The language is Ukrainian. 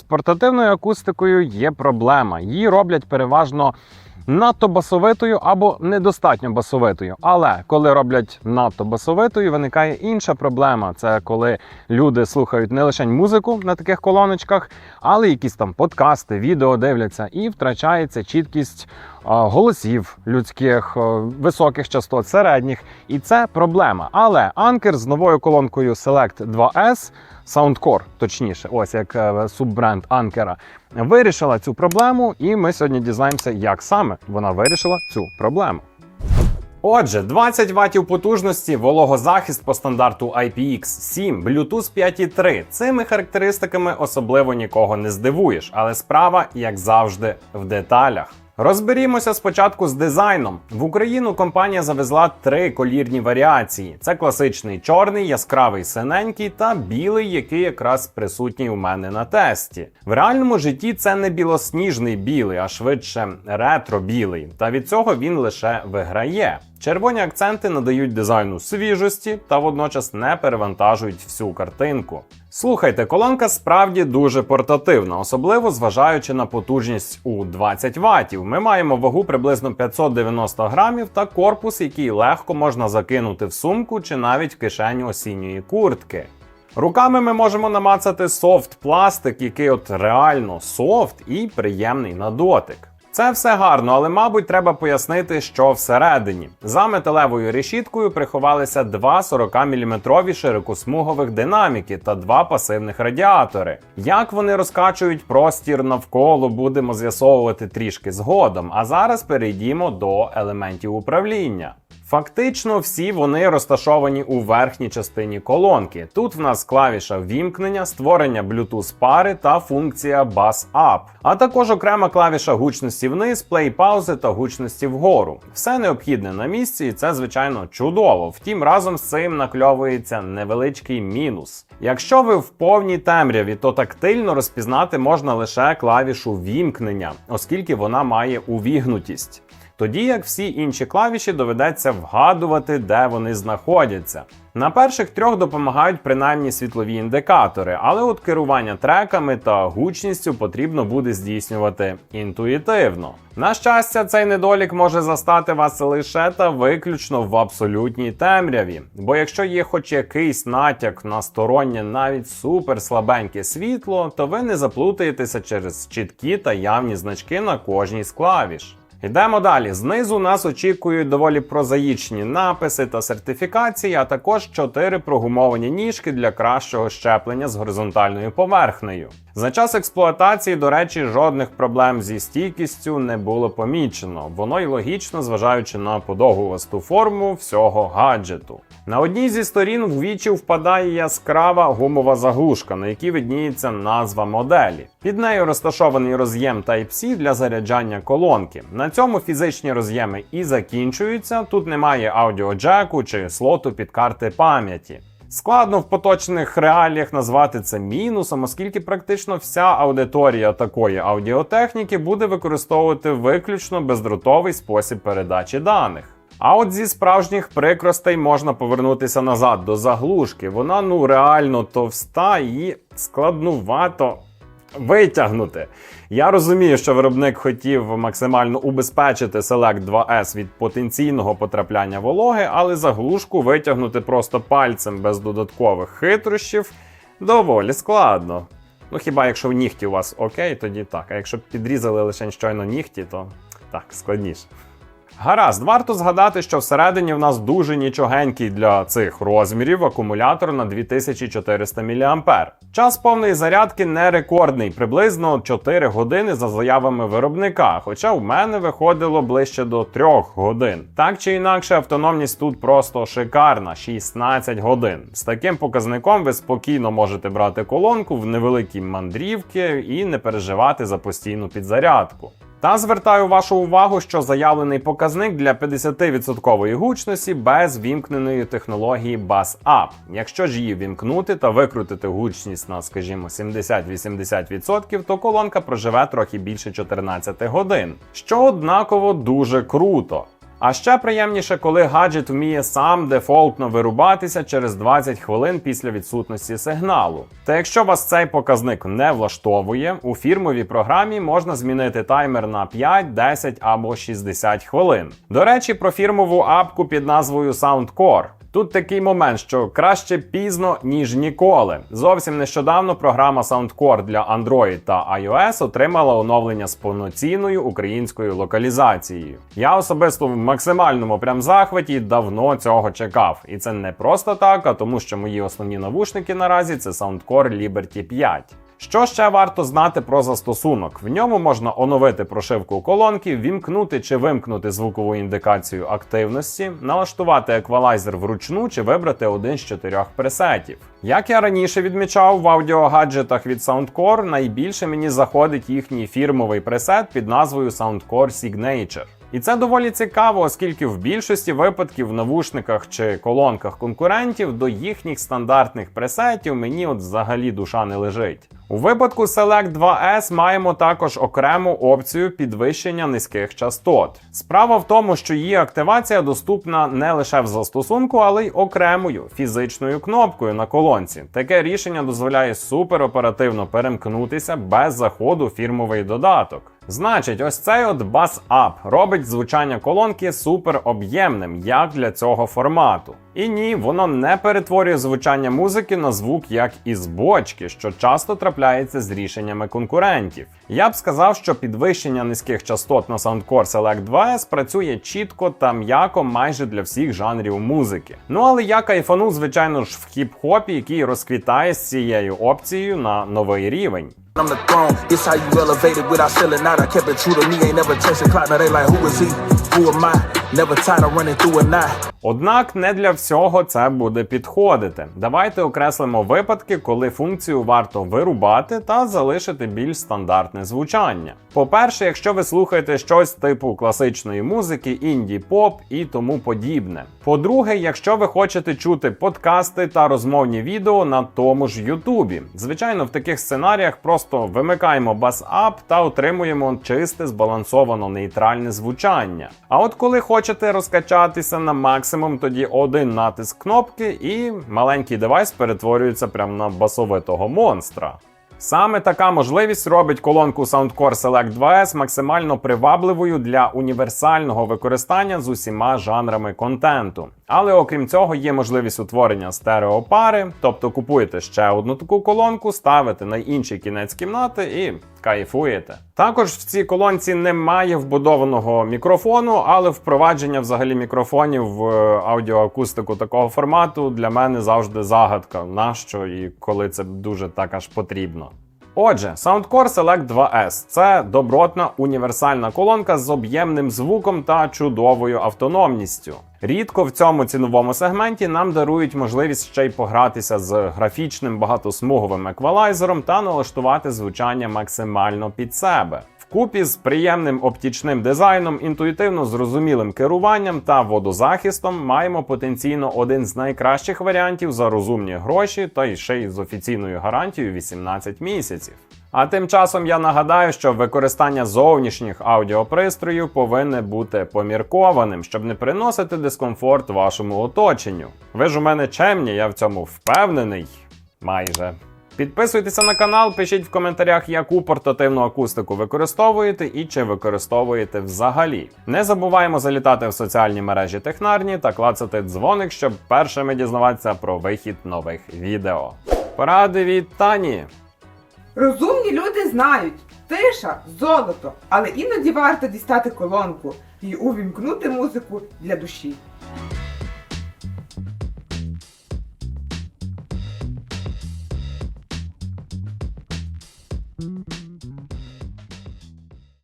З портативною акустикою є проблема. Її роблять переважно надто басовитою або недостатньо басовитою. Але коли роблять надто басовитою, виникає інша проблема. Це коли люди слухають не лише музику на таких колоночках, але якісь там подкасти, відео дивляться, і втрачається чіткість голосів людських, високих частот, середніх. І це проблема. Але Anker з новою колонкою Select 2S, Soundcore, точніше, ось як е, суббренд Анкера, вирішила цю проблему, і ми сьогодні дізнаємося, як саме вона вирішила цю проблему. Отже, 20 ватів потужності, вологозахист по стандарту IPX7, Bluetooth 5.3. Цими характеристиками особливо нікого не здивуєш, але справа, як завжди, в деталях. Розберімося спочатку з дизайном. В Україну компанія завезла три колірні варіації: це класичний чорний, яскравий синенький та білий, який якраз присутній у мене на тесті. В реальному житті це не білосніжний білий, а швидше ретро-білий. Та від цього він лише виграє. Червоні акценти надають дизайну свіжості та водночас не перевантажують всю картинку. Слухайте, колонка справді дуже портативна, особливо зважаючи на потужність у 20 ватів. Ми маємо вагу приблизно 590 грамів та корпус, який легко можна закинути в сумку чи навіть в кишеню осінньої куртки. Руками ми можемо намацати софт пластик, який от реально софт і приємний на дотик. Це все гарно, але мабуть треба пояснити, що всередині. За металевою решіткою приховалися два 40-мм широкосмугових динаміки та два пасивних радіатори. Як вони розкачують простір навколо, будемо з'ясовувати трішки згодом. А зараз перейдімо до елементів управління. Фактично, всі вони розташовані у верхній частині колонки. Тут в нас клавіша вімкнення, створення Bluetooth пари та функція Bass Up, а також окрема клавіша гучності вниз, плей паузи та гучності вгору. Все необхідне на місці, і це звичайно чудово. Втім, разом з цим накльовується невеличкий мінус. Якщо ви в повній темряві, то тактильно розпізнати можна лише клавішу вімкнення, оскільки вона має увігнутість. Тоді як всі інші клавіші доведеться вгадувати, де вони знаходяться. На перших трьох допомагають принаймні світлові індикатори, але от керування треками та гучністю потрібно буде здійснювати інтуїтивно. На щастя, цей недолік може застати вас лише та виключно в абсолютній темряві. Бо якщо є хоч якийсь натяк на стороннє, навіть супер слабеньке світло, то ви не заплутаєтеся через чіткі та явні значки на кожній з клавіш. Йдемо далі. Знизу нас очікують доволі прозаїчні написи та сертифікації, а також чотири прогумовані ніжки для кращого щеплення з горизонтальною поверхнею. За час експлуатації, до речі, жодних проблем зі стійкістю не було помічено. Воно й логічно, зважаючи на подовгувасту форму всього гаджету. На одній зі сторін в вічі впадає яскрава гумова заглушка, на якій видніється назва моделі. Під нею розташований роз'єм Type-C для заряджання колонки. На цьому фізичні роз'єми і закінчуються. Тут немає аудіоджеку чи слоту під карти пам'яті. Складно в поточних реаліях назвати це мінусом, оскільки практично вся аудиторія такої аудіотехніки буде використовувати виключно бездротовий спосіб передачі даних. А от зі справжніх прикростей можна повернутися назад до заглушки. Вона ну реально товста і складнувато витягнути. Я розумію, що виробник хотів максимально убезпечити Select 2S від потенційного потрапляння вологи, але заглушку витягнути просто пальцем без додаткових хитрощів доволі складно. Ну хіба якщо в нігті у вас окей, тоді так. А якщо підрізали лише щойно нігті, то так, складніше. Гаразд, варто згадати, що всередині в нас дуже нічогенький для цих розмірів акумулятор на 2400 мА. Час повної зарядки не рекордний, приблизно 4 години за заявами виробника, хоча в мене виходило ближче до 3 годин. Так чи інакше, автономність тут просто шикарна 16 годин. З таким показником ви спокійно можете брати колонку в невеликі мандрівки і не переживати за постійну підзарядку. Та звертаю вашу увагу, що заявлений показник для 50% гучності без вімкненої технології Bass Up. Якщо ж її вімкнути та викрутити гучність на, скажімо, 70-80%, то колонка проживе трохи більше 14 годин, що однаково дуже круто. А ще приємніше, коли гаджет вміє сам дефолтно вирубатися через 20 хвилин після відсутності сигналу. Та якщо вас цей показник не влаштовує, у фірмовій програмі можна змінити таймер на 5, 10 або 60 хвилин. До речі, про фірмову апку під назвою Soundcore. Тут такий момент, що краще пізно, ніж ніколи. Зовсім нещодавно програма Soundcore для Android та iOS отримала оновлення з повноцінною українською локалізацією. Я особисто в максимальному прям захваті давно цього чекав. І це не просто так, а тому що мої основні навушники наразі це Soundcore Liberty 5. Що ще варто знати про застосунок? В ньому можна оновити прошивку колонки, вімкнути чи вимкнути звукову індикацію активності, налаштувати еквалайзер вручну чи вибрати один з чотирьох пресетів. Як я раніше відмічав в аудіогаджетах від Soundcore, найбільше мені заходить їхній фірмовий пресет під назвою Soundcore Signature. І це доволі цікаво, оскільки в більшості випадків в навушниках чи колонках конкурентів до їхніх стандартних пресетів мені от взагалі душа не лежить. У випадку Select 2S маємо також окрему опцію підвищення низьких частот. Справа в тому, що її активація доступна не лише в застосунку, але й окремою фізичною кнопкою на колонці. Таке рішення дозволяє супероперативно перемкнутися без заходу фірмовий додаток. Значить, ось цей от Bass Up робить звучання колонки супер об'ємним, як для цього формату. І ні, воно не перетворює звучання музики на звук як із бочки, що часто трапляється з рішеннями конкурентів. Я б сказав, що підвищення низьких частот на Soundcore Select 2S працює чітко та м'яко майже для всіх жанрів музики. Ну але я кайфанув, звичайно ж, в хіп-хопі, який розквітає з цією опцією на новий рівень. I'm the throne. This how you elevated without selling out. I kept it true to me, ain't never chasing clout. Now they like, who is he? Who am I? Однак не для всього це буде підходити. Давайте окреслимо випадки, коли функцію варто вирубати та залишити більш стандартне звучання. По-перше, якщо ви слухаєте щось типу класичної музики, інді поп і тому подібне. По-друге, якщо ви хочете чути подкасти та розмовні відео на тому ж Ютубі. Звичайно, в таких сценаріях просто вимикаємо бас-ап та отримуємо чисте збалансовано нейтральне звучання. А от коли хочете розкачатися на максимум, тоді один натиск кнопки і маленький девайс перетворюється прямо на басовитого монстра. Саме така можливість робить колонку Soundcore Select 2S максимально привабливою для універсального використання з усіма жанрами контенту. Але окрім цього, є можливість утворення стереопари, тобто купуєте ще одну таку колонку, ставите на інший кінець кімнати і кайфуєте. Також в цій колонці немає вбудованого мікрофону, але впровадження взагалі мікрофонів в е, аудіоакустику такого формату для мене завжди загадка, нащо і коли це дуже так аж потрібно. Отже, Soundcore Select 2S це добротна універсальна колонка з об'ємним звуком та чудовою автономністю. Рідко в цьому ціновому сегменті нам дарують можливість ще й погратися з графічним багатосмуговим еквалайзером та налаштувати звучання максимально під себе. Вкупі з приємним оптічним дизайном, інтуїтивно зрозумілим керуванням та водозахистом маємо потенційно один з найкращих варіантів за розумні гроші, та й ще й з офіційною гарантією 18 місяців. А тим часом я нагадаю, що використання зовнішніх аудіопристроїв повинне бути поміркованим, щоб не приносити дискомфорт вашому оточенню. Ви ж у мене чемні, я в цьому впевнений. Майже. Підписуйтеся на канал, пишіть в коментарях, яку портативну акустику використовуєте і чи використовуєте взагалі. Не забуваємо залітати в соціальні мережі Технарні та клацати дзвоник, щоб першими дізнаватися про вихід нових відео. Поради від Тані. Розумні люди знають, тиша золото, але іноді варто дістати колонку і увімкнути музику для душі.